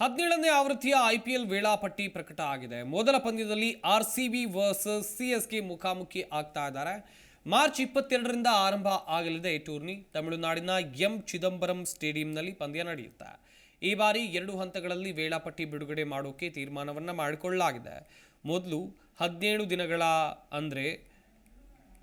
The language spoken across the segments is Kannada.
ಹದಿನೇಳನೇ ಆವೃತ್ತಿಯ ಐಪಿಎಲ್ ವೇಳಾಪಟ್ಟಿ ಪ್ರಕಟ ಆಗಿದೆ. ಮೊದಲ ಪಂದ್ಯದಲ್ಲಿ R C B versus C S K ಮುಖಾಮುಖಿ ಆಗ್ತಾ ಇದ್ದಾರೆ. ಮಾರ್ಚ್ ಇಪ್ಪತ್ತೆರಡರಿಂದ ಆರಂಭ ಆಗಲಿದೆ ಈ ಟೂರ್ನಿ. ತಮಿಳುನಾಡಿನ ಎಂ ಚಿದಂಬರಂ ಸ್ಟೇಡಿಯಂನಲ್ಲಿ ಪಂದ್ಯ ನಡೆಯುತ್ತೆ. ಈ ಬಾರಿ ಎರಡು ಹಂತಗಳಲ್ಲಿ ವೇಳಾಪಟ್ಟಿ ಬಿಡುಗಡೆ ಮಾಡೋಕೆ ತೀರ್ಮಾನವನ್ನು ಮಾಡಿಕೊಳ್ಳಲಾಗಿದೆ. ಮೊದಲು ಹದಿನೇಳು ದಿನಗಳ ಅಂದರೆ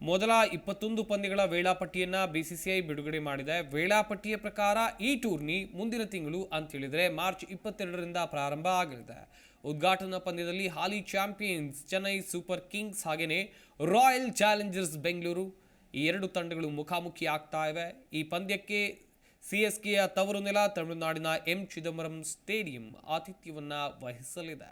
ಮೊದಲ ಇಪ್ಪತ್ತೊಂದು ಪಂದ್ಯಗಳ ವೇಳಾಪಟ್ಟಿಯನ್ನು ಬಿಸಿಸಿಐ ಬಿಡುಗಡೆ ಮಾಡಿದೆ. ವೇಳಾಪಟ್ಟಿಯ ಪ್ರಕಾರ ಈ ಟೂರ್ನಿ ಮುಂದಿನ ತಿಂಗಳು ಅಂತ ಹೇಳಿದ್ರೆ ಮಾರ್ಚ್ ಇಪ್ಪತ್ತೆರಡರಿಂದ ಪ್ರಾರಂಭ ಆಗಲಿದೆ. ಉದ್ಘಾಟನಾ ಪಂದ್ಯದಲ್ಲಿ ಹಾಲಿ ಚಾಂಪಿಯನ್ಸ್ ಚೆನ್ನೈ ಸೂಪರ್ ಕಿಂಗ್ಸ್ ಹಾಗೆಯೇ ರಾಯಲ್ ಚಾಲೆಂಜರ್ಸ್ ಬೆಂಗಳೂರು ಈ ಎರಡು ತಂಡಗಳು ಮುಖಾಮುಖಿ ಆಗ್ತಾ ಇವೆ. ಈ ಪಂದ್ಯಕ್ಕೆ ಸಿ ಎಸ್ ಕೆಯ ತವರು ನೆಲ ತಮಿಳುನಾಡಿನ ಎಂ ಚಿದಂಬರಂ ಸ್ಟೇಡಿಯಂ ಆತಿಥ್ಯವನ್ನು ವಹಿಸಲಿದೆ.